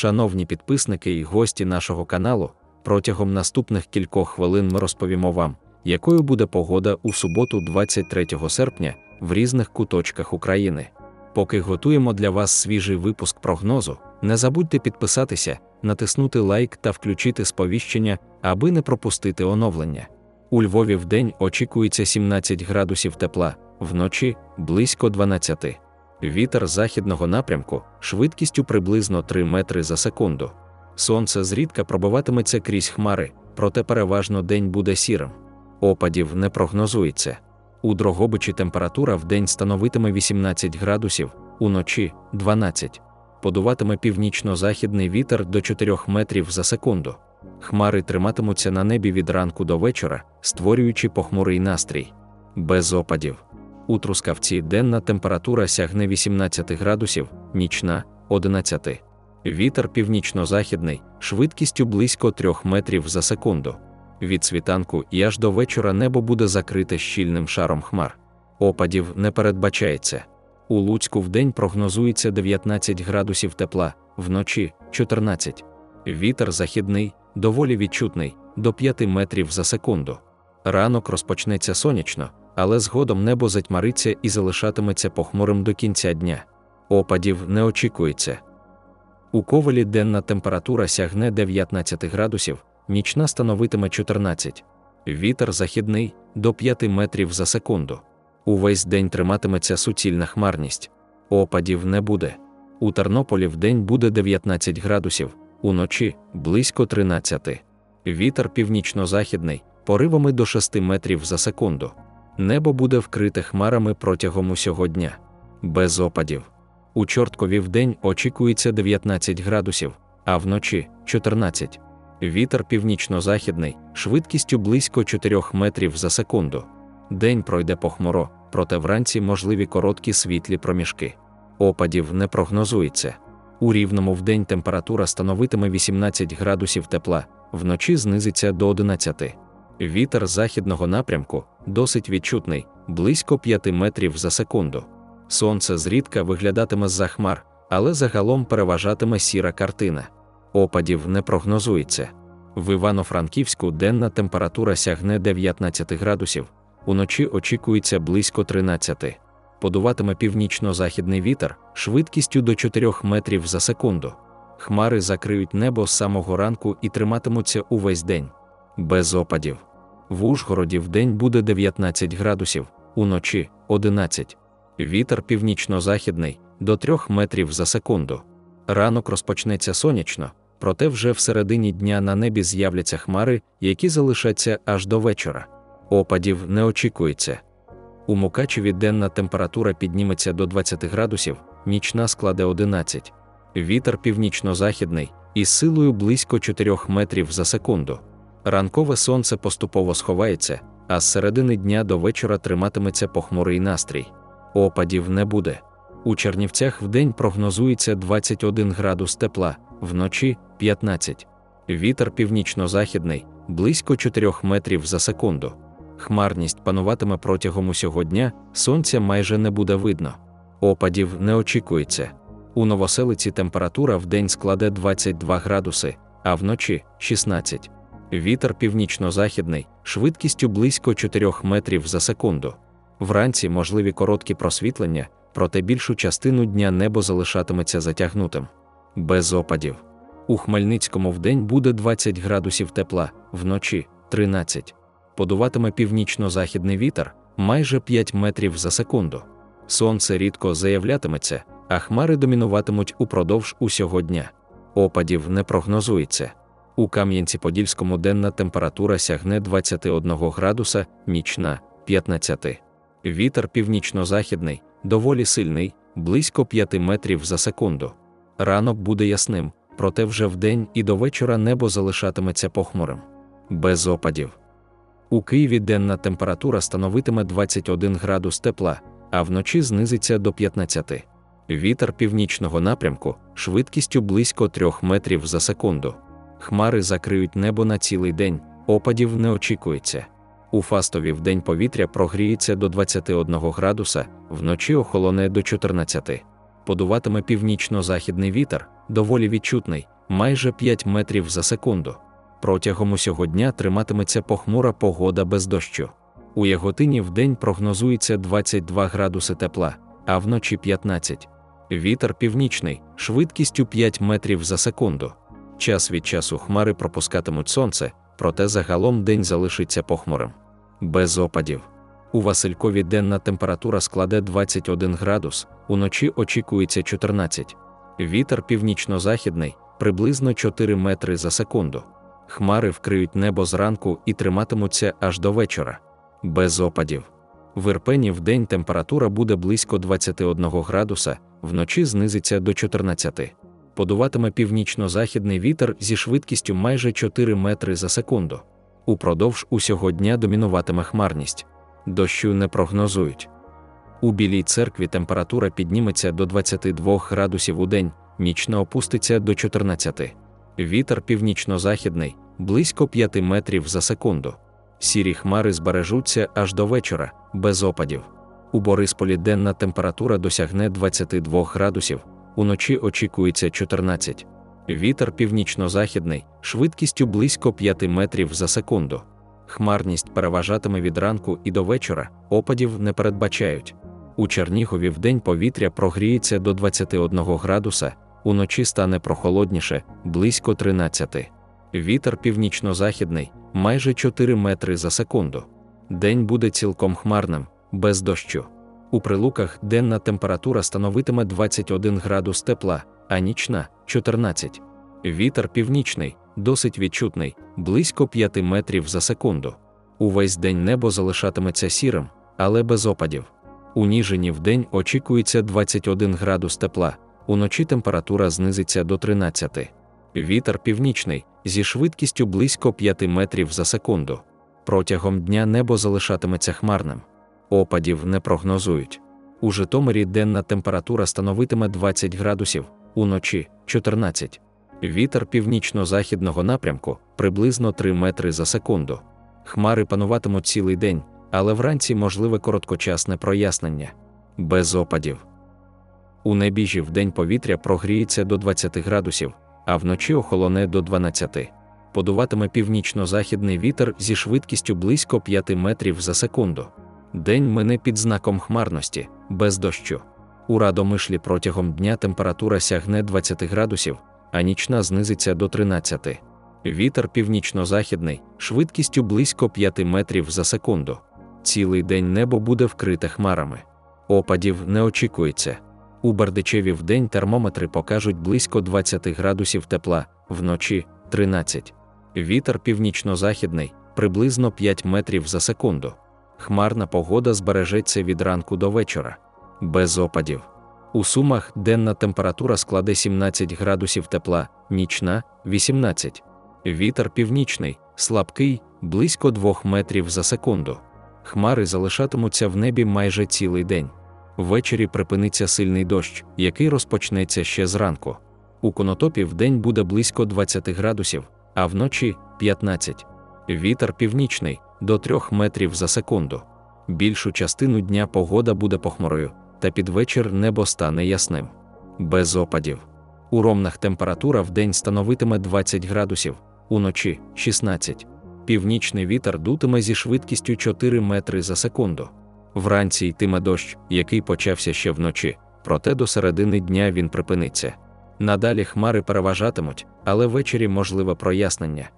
Шановні підписники і гості нашого каналу, протягом наступних кількох хвилин ми розповімо вам, якою буде погода у суботу, 23 серпня, в різних куточках України. Поки готуємо для вас свіжий випуск прогнозу, не забудьте підписатися, натиснути лайк та включити сповіщення, аби не пропустити оновлення. У Львові в день очікується 17 градусів тепла, вночі близько 12. Вітер західного напрямку швидкістю приблизно 3 метри за секунду. Сонце зрідка пробиватиметься крізь хмари, проте переважно день буде сірим. Опадів не прогнозується. У Дрогобичі температура в день становитиме 18 градусів, уночі 12. Подуватиме північно-західний вітер до 4 метрів за секунду. Хмари триматимуться на небі від ранку до вечора, створюючи похмурий настрій. Без опадів. У Трускавці денна температура сягне 18 градусів, нічна 11. Вітер північно-західний, швидкістю близько 3 метрів за секунду. Від світанку і аж до вечора небо буде закрите щільним шаром хмар. Опадів не передбачається. У Луцьку вдень прогнозується 19 градусів тепла, вночі 14. Вітер західний, доволі відчутний, до 5 метрів за секунду. Ранок розпочнеться сонячно, але згодом небо затьмариться і залишатиметься похмурим до кінця дня. Опадів не очікується. У ковалі денна температура сягне 19 градусів, нічна становитиме 14. Вітер західний до 5 метрів за секунду. Увесь день триматиметься суцільна хмарність. Опадів не буде. У Тернополі в день буде 19 градусів, уночі близько 13. Вітер північно-західний, поривами до 6 метрів за секунду. Небо буде вкрите хмарами протягом усього дня. Без опадів. У Чорткові вдень очікується 19 градусів, а вночі 14. Вітер північно-західний, швидкістю близько 4 метрів за секунду. День пройде похмуро, проте вранці можливі короткі світлі проміжки. Опадів не прогнозується. У рівному вдень температура становитиме 18 градусів тепла, вночі знизиться до 11. Вітер західного напрямку досить відчутний, близько 5 метрів за секунду. Сонце зрідка виглядатиме з-за хмар, але загалом переважатиме сіра картина. Опадів не прогнозується. В Івано-Франківську денна температура сягне 19 градусів, уночі очікується близько 13. Подуватиме північно-західний вітер швидкістю до 4 метрів за секунду. Хмари закриють небо з самого ранку і триматимуться увесь день. Без опадів. В Ужгороді в день буде 19 градусів, уночі 11. Вітер північно-західний до 3 метрів за секунду. Ранок розпочнеться сонячно, проте вже всередині дня на небі з'являться хмари, які залишаться аж до вечора. Опадів не очікується. У Мукачеві денна температура підніметься до 20 градусів, нічна складе 11. Вітер північно-західний із силою близько 4 метрів за секунду. Ранкове сонце поступово сховається, а з середини дня до вечора триматиметься похмурий настрій. Опадів не буде. У Чернівцях вдень прогнозується 21 градус тепла, вночі 15. Вітер північно-західний, близько 4 метрів за секунду. Хмарність пануватиме протягом усього дня, сонця майже не буде видно. Опадів не очікується. У новоселиці температура в день складе 22 градуси, а вночі 16. Вітер північно-західний, швидкістю близько 4 метрів за секунду. Вранці можливі короткі просвітлення, проте більшу частину дня небо залишатиметься затягнутим. Без опадів. У Хмельницькому вдень буде 20 градусів тепла, вночі 13. Подуватиме північно-західний вітер майже 5 метрів за секунду. Сонце рідко заявлятиметься, а хмари домінуватимуть упродовж усього дня. Опадів не прогнозується. У Кам'янці-Подільському денна температура сягне 21 градуса, нічна 15. Вітер північно-західний, доволі сильний, близько 5 метрів за секунду. Ранок буде ясним, проте вже вдень і до вечора небо залишатиметься похмурим. Без опадів. У Києві денна температура становитиме 21 градус тепла, а вночі знизиться до 15. Вітер північного напрямку швидкістю близько 3 метрів за секунду. Хмари закриють небо на цілий день, опадів не очікується. У Фастові в день повітря прогріється до 21 градуса, вночі охолоне до 14. подуватиме північно-західний вітер, доволі відчутний, майже 5 метрів за секунду. Протягом усього дня триматиметься похмура погода без дощу. У Яготині вдень прогнозується 22 градуси тепла, а вночі 15. Вітер північний, швидкістю 5 метрів за секунду. Час від часу хмари пропускатимуть сонце, проте загалом день залишиться похмурим. Без опадів. У Василькові денна температура складе 21 градус, уночі очікується 14. Вітер північно-західний приблизно 4 метри за секунду. Хмари вкриють небо зранку і триматимуться аж до вечора. Без опадів. В Ірпені в день температура буде близько 21 градуса, вночі знизиться до 14. Подуватиме північно-західний вітер зі швидкістю майже 4 метри за секунду. Упродовж усього дня домінуватиме хмарність. Дощу не прогнозують. У Білій церкві температура підніметься до 22 градусів у день, нічно опуститься до 14. Вітер північно-західний, близько 5 метрів за секунду. Сірі хмари збережуться аж до вечора, без опадів. У Борисполі денна температура досягне 22 градусів, уночі очікується 14. Вітер північно-західний, швидкістю близько 5 метрів за секунду. Хмарність переважатиме від ранку і до вечора, опадів не передбачають. У Чернігові вдень повітря прогріється до 21 градуса, уночі стане прохолодніше, близько 13. Вітер північно-західний, майже 4 метри за секунду. День буде цілком хмарним, без дощу. У прилуках денна температура становитиме 21 градус тепла, а нічна 14. Вітер північний, досить відчутний, близько 5 метрів за секунду. Увесь день небо залишатиметься сірим, але без опадів. У Ніжині вдень очікується 21 градус тепла, уночі температура знизиться до 13. Вітер північний зі швидкістю близько 5 метрів за секунду. Протягом дня небо залишатиметься хмарним. Опадів не прогнозують. У Житомирі денна температура становитиме 20 градусів, уночі 14. Вітер північно-західного напрямку приблизно 3 метри за секунду. Хмари пануватимуть цілий день, але вранці можливе короткочасне прояснення. Без опадів. У небіжі в день повітря прогріється до 20 градусів, а вночі охолоне до 12. Подуватиме північно-західний вітер зі швидкістю близько 5 метрів за секунду. День мине під знаком хмарності, без дощу. У радомишлі протягом дня температура сягне 20 градусів, а нічна знизиться до 13. Вітер північно-західний, швидкістю близько 5 метрів за секунду. Цілий день небо буде вкрите хмарами. Опадів не очікується. У Бардичеві в день термометри покажуть близько 20 градусів тепла, вночі 13. Вітер північно-західний, приблизно 5 метрів за секунду. Хмарна погода збережеться від ранку до вечора. Без опадів. У Сумах денна температура складе 17 градусів тепла, нічна 18. Вітер північний, слабкий, близько 2 метрів за секунду. Хмари залишатимуться в небі майже цілий день. Ввечері припиниться сильний дощ, який розпочнеться ще зранку. У конотопі в день буде близько 20 градусів, а вночі 15. Вітер північний до 3 метрів за секунду. Більшу частину дня погода буде похмурою, та під вечір небо стане ясним. Без опадів. У ромнах температура в день становитиме 20 градусів, уночі 16. Північний вітер дутиме зі швидкістю 4 метри за секунду. Вранці йтиме дощ, який почався ще вночі, проте до середини дня він припиниться. Надалі хмари переважатимуть, але ввечері можливе прояснення.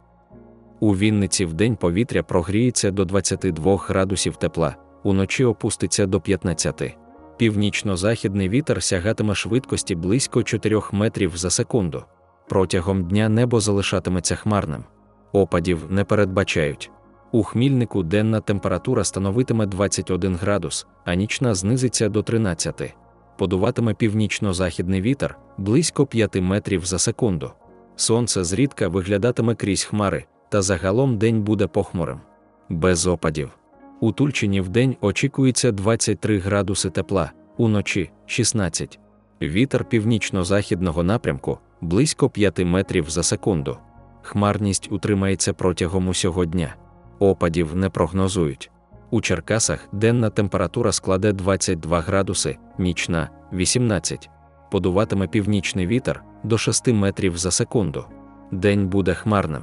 У Вінниці вдень повітря прогріється до 22 градусів тепла, уночі опуститься до 15. Північно-західний вітер сягатиме швидкості близько 4 метрів за секунду. Протягом дня небо залишатиметься хмарним. Опадів не передбачають. У хмільнику денна температура становитиме 21 градус, а нічна знизиться до 13. Подуватиме північно-західний вітер близько 5 метрів за секунду. Сонце зрідка виглядатиме крізь хмари, та загалом день буде похмурим. Без опадів. У Тульчині вдень очікується 23 градуси тепла, уночі 16. Вітер північно-західного напрямку близько 5 метрів за секунду. Хмарність утримається протягом усього дня. Опадів не прогнозують. У Черкасах денна температура складе 22 градуси, нічна 18. подуватиме північний вітер до 6 метрів за секунду. День буде хмарним.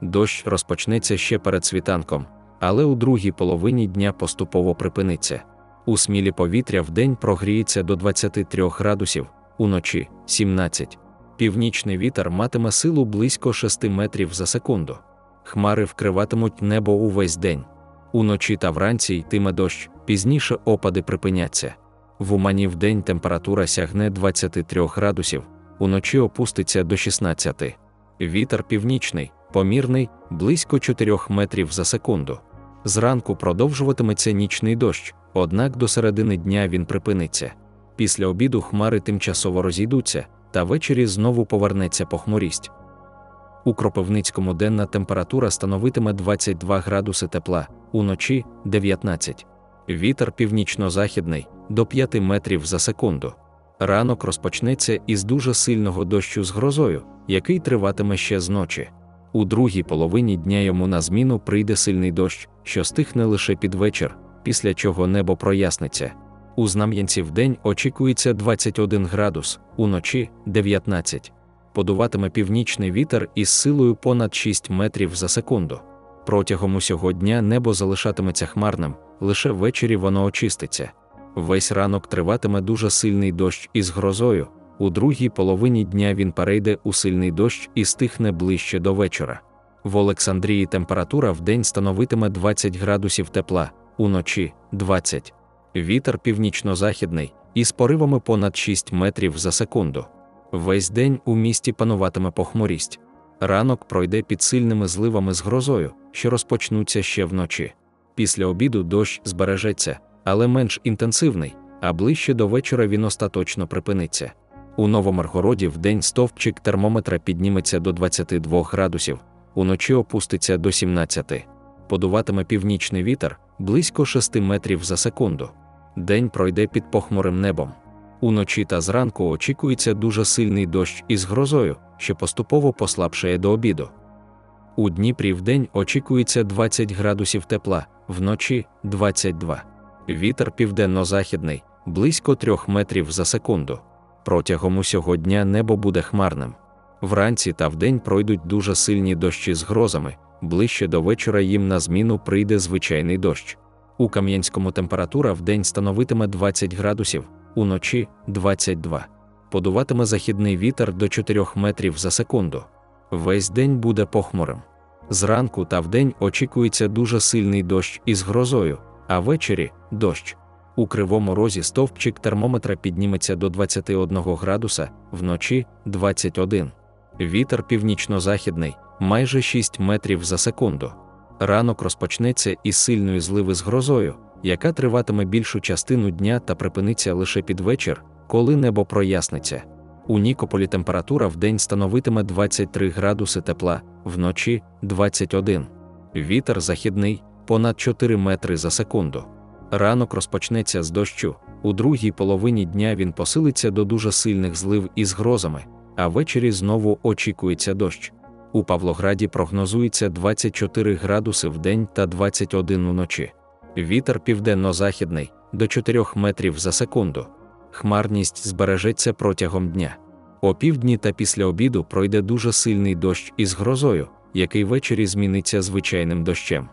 Дощ розпочнеться ще перед світанком, але у другій половині дня поступово припиниться. У смілі повітря вдень прогріється до 23 градусів, уночі 17. Північний вітер матиме силу близько 6 метрів за секунду. Хмари вкриватимуть небо увесь день. Уночі та вранці йтиме дощ, пізніше опади припиняться. В Умані вдень температура сягне 23 градусів, уночі опуститься до 16. Вітер північний, помірний, близько 4 метрів за секунду. Зранку продовжуватиметься нічний дощ, однак до середини дня він припиниться. Після обіду хмари тимчасово розійдуться, та ввечері знову повернеться похмурість. У Кропивницькому денна температура становитиме 22 градуси тепла, уночі 19. Вітер північно-західний до 5 метрів за секунду. Ранок розпочнеться із дуже сильного дощу з грозою, який триватиме ще з ночі. У другій половині дня йому на зміну прийде сильний дощ, що стихне лише під вечір, після чого небо проясниться. У Знам'янці вдень очікується 21 градус, уночі 19. Подуватиме північний вітер із силою понад 6 метрів за секунду. Протягом усього дня небо залишатиметься хмарним, лише ввечері воно очиститься. Весь ранок триватиме дуже сильний дощ із грозою. У другій половині дня він перейде у сильний дощ і стихне ближче до вечора. В Олександрії температура в день становитиме 20 градусів тепла, уночі 20. Вітер північно-західний із поривами понад 6 метрів за секунду. Весь день у місті пануватиме похмурість. Ранок пройде під сильними зливами з грозою, що розпочнуться ще вночі. Після обіду дощ збережеться, але менш інтенсивний, а ближче до вечора він остаточно припиниться. У Новомаргороді в день стовпчик термометра підніметься до 22 градусів, уночі опуститься до 17. Подуватиме північний вітер близько 6 метрів за секунду. День пройде під похмурим небом. Уночі та зранку очікується дуже сильний дощ із грозою, що поступово послабшає до обіду. У Дніпрі в день очікується 20 градусів тепла, вночі 22. Вітер південно-західний, близько 3 метрів за секунду. Протягом усього дня небо буде хмарним. Вранці та вдень пройдуть дуже сильні дощі з грозами, ближче до вечора їм на зміну прийде звичайний дощ. У Кам'янському температура в день становитиме 20 градусів, уночі 22. Подуватиме західний вітер до 4 метрів за секунду. Весь день буде похмурим. Зранку та вдень очікується дуже сильний дощ із грозою, а ввечері дощ. У кривому розі стовпчик термометра підніметься до 21 градуса, вночі 21. Вітер північно-західний, майже 6 метрів за секунду. Ранок розпочнеться із сильної зливи з грозою, яка триватиме більшу частину дня та припиниться лише під вечір, коли небо проясниться. У Нікополі температура в день становитиме 23 градуси тепла, вночі 21. Вітер західний понад 4 метри за секунду. Ранок розпочнеться з дощу. У другій половині дня він посилиться до дуже сильних злив із грозами, а ввечері знову очікується дощ. У Павлограді прогнозується 24 градуси в день та 21 уночі. Вітер південно-західний до 4 метрів за секунду. Хмарність збережеться протягом дня. О півдні та після обіду пройде дуже сильний дощ із грозою, який ввечері зміниться звичайним дощем.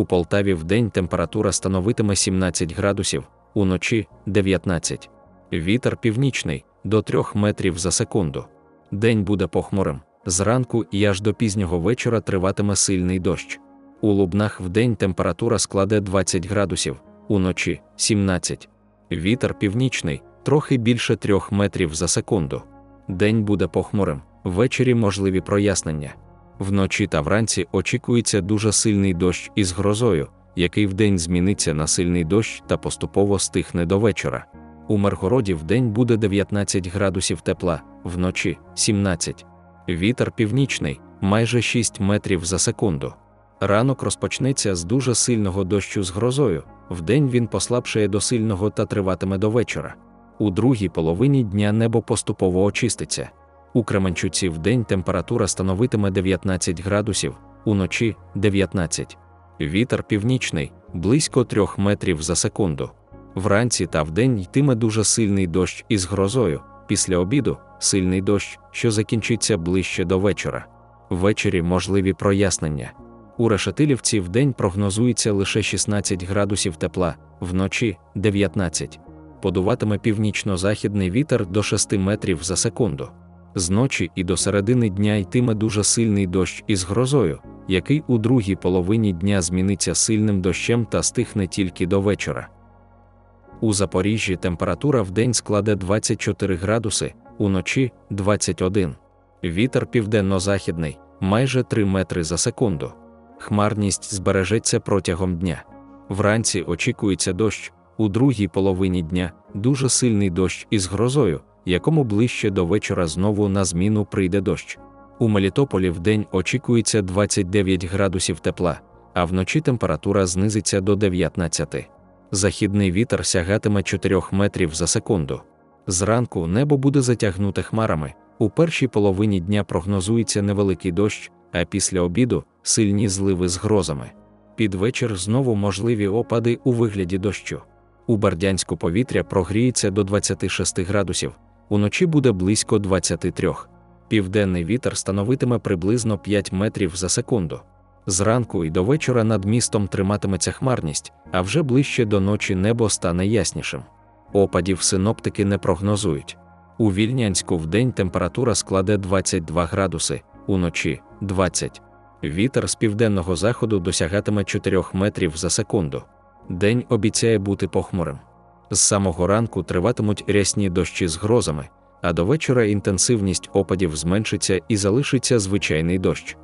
У Полтаві в день температура становитиме 17 градусів, уночі 19. Вітер північний до 3 метрів за секунду. День буде похмурим. Зранку і аж до пізнього вечора триватиме сильний дощ. У Лубнах вдень температура складе 20 градусів, уночі 17. Вітер північний, трохи більше 3 метрів за секунду. День буде похмурим, ввечері можливі прояснення. Вночі та вранці очікується дуже сильний дощ із грозою, який вдень зміниться на сильний дощ та поступово стихне до вечора. У Миргороді вдень буде 19 градусів тепла, вночі 17. Вітер північний, майже 6 метрів за секунду. Ранок розпочнеться з дуже сильного дощу з грозою, вдень він послабшає до сильного та триватиме до вечора. У другій половині дня небо поступово очиститься. У Кременчуці вдень температура становитиме 19 градусів, уночі 19. Вітер північний, близько 3 метрів за секунду. Вранці та вдень йтиме дуже сильний дощ із грозою, Після обіду сильний дощ, що закінчиться ближче до вечора. Ввечері можливі прояснення. У Решетилівці вдень прогнозується лише 16 градусів тепла, вночі 19. Подуватиме північно-західний вітер до 6 метрів за секунду. Зночі і до середини дня йтиме дуже сильний дощ із грозою, який у другій половині дня зміниться сильним дощем та стихне тільки до вечора. У Запоріжжі температура в день складе 24 градуси, уночі 21. Вітер південно-західний майже 3 метри за секунду. Хмарність збережеться протягом дня. Вранці очікується дощ, у другій половині дня дуже сильний дощ із грозою, якому ближче до вечора знову на зміну прийде дощ. У Мелітополі вдень очікується 29 градусів тепла, а вночі температура знизиться до 19. Західний вітер сягатиме 4 метрів за секунду. Зранку небо буде затягнуте хмарами. У першій половині дня прогнозується невеликий дощ, а після обіду сильні зливи з грозами. Під вечір знову можливі опади у вигляді дощу. У Бердянську повітря прогріється до 26 градусів, уночі буде близько 23. Південний вітер становитиме приблизно 5 метрів за секунду. Зранку і до вечора над містом триматиметься хмарність, а вже ближче до ночі небо стане яснішим. Опадів синоптики не прогнозують. У Вільнянську вдень температура складе 22 градуси, уночі 20. Вітер з південного заходу досягатиме 4 метрів за секунду. День обіцяє бути похмурим. З самого ранку триватимуть рясні дощі з грозами, а до вечора інтенсивність опадів зменшиться і залишиться звичайний дощ.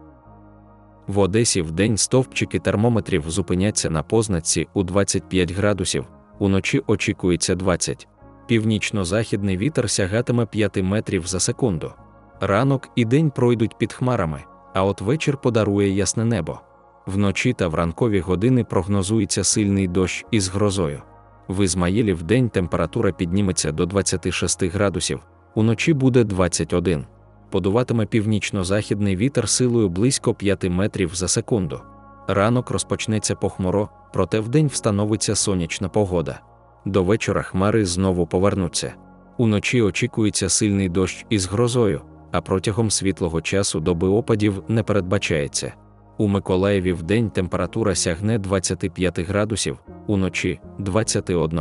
В Одесі в день стовпчики термометрів зупиняться на позначці у 25 градусів, уночі очікується 20. Північно-західний вітер сягатиме 5 метрів за секунду. Ранок і день пройдуть під хмарами, а от вечір подарує ясне небо. Вночі та в ранкові години прогнозується сильний дощ із грозою. В Ізмаїлі в день температура підніметься до 26 градусів, уночі буде 21 подуватиме північно-західний вітер силою близько 5 метрів за секунду. Ранок розпочнеться похмуро, проте вдень встановиться сонячна погода. До вечора хмари знову повернуться. Уночі очікується сильний дощ із грозою, а протягом світлого часу доби опадів не передбачається. У Миколаєві вдень температура сягне 25 градусів, уночі 21.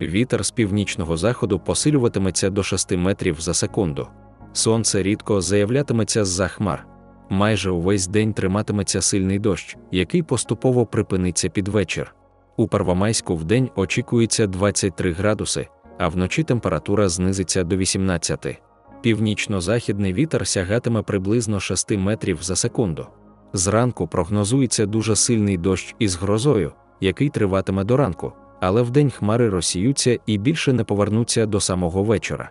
Вітер з північного заходу посилюватиметься до 6 метрів за секунду. Сонце рідко заявлятиметься з-за хмар. Майже увесь день триматиметься сильний дощ, який поступово припиниться під вечір. У Первомайську вдень очікується 23 градуси, а вночі температура знизиться до 18. Північно-західний вітер сягатиме приблизно 6 метрів за секунду. Зранку прогнозується дуже сильний дощ із грозою, який триватиме до ранку, але вдень хмари розсіються і більше не повернуться до самого вечора.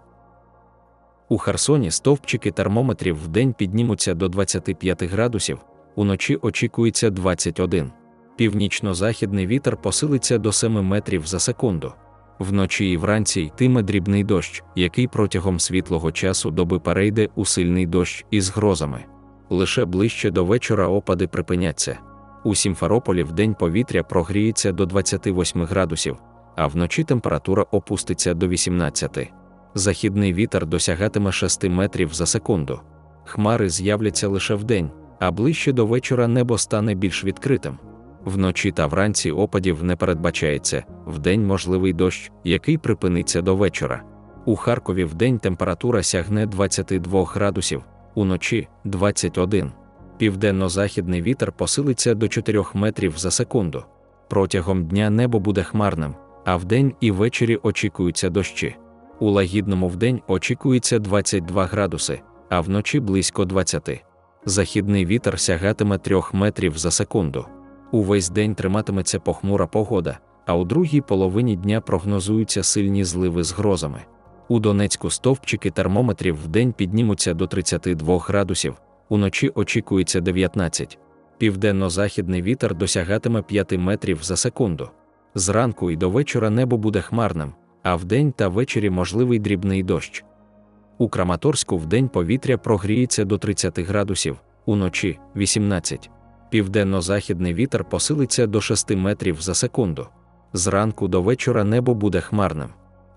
У Херсоні стовпчики термометрів в день піднімуться до 25 градусів, уночі очікується 21. Північно-західний вітер посилиться до 7 метрів за секунду. Вночі і вранці йтиме дрібний дощ, який протягом світлого часу доби перейде у сильний дощ із грозами. Лише ближче до вечора опади припиняться. У Сімферополі в день повітря прогріється до 28 градусів, а вночі температура опуститься до 18 західний вітер досягатиме 6 метрів за секунду. Хмари з'являться лише вдень, а ближче до вечора небо стане більш відкритим. Вночі та вранці опадів не передбачається, вдень можливий дощ, який припиниться до вечора. У Харкові вдень температура сягне 22 градусів, уночі 21. Південно-західний вітер посилиться до 4 метрів за секунду. Протягом дня небо буде хмарним, а вдень і ввечері очікуються дощі. У лагідному вдень очікується 22 градуси, а вночі близько 20. Західний вітер сягатиме 3 метрів за секунду. Увесь день триматиметься похмура погода, а у другій половині дня прогнозуються сильні зливи з грозами. У Донецьку стовпчики термометрів в день піднімуться до 32 градусів, уночі очікується 19. Південно-західний вітер досягатиме 5 метрів за секунду. Зранку і до вечора небо буде хмарним а вдень та ввечері можливий дрібний дощ. У Краматорську вдень повітря прогріється до 30 градусів, уночі 18. Південно-західний вітер посилиться до 6 метрів за секунду. Зранку до вечора небо буде хмарним.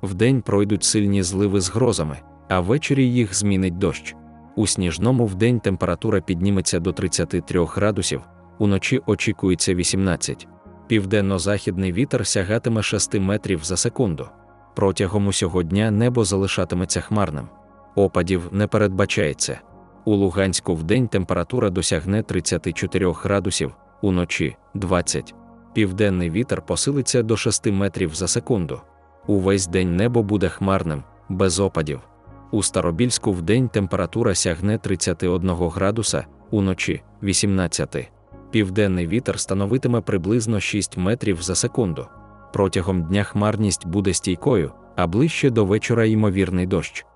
Вдень пройдуть сильні зливи з грозами, а ввечері їх змінить дощ. У сніжному вдень температура підніметься до 33 градусів, уночі очікується 18. Південно-західний вітер сягатиме 6 метрів за секунду. Протягом усього дня небо залишатиметься хмарним. Опадів не передбачається. У Луганську вдень температура досягне 34 градусів, уночі 20. Південний вітер посилиться до 6 метрів за секунду. Увесь день небо буде хмарним, без опадів. У Старобільську вдень температура сягне 31 градуса, уночі 18. Південний вітер становитиме приблизно 6 метрів за секунду. Протягом дня хмарність буде стійкою, а ближче до вечора ймовірний дощ.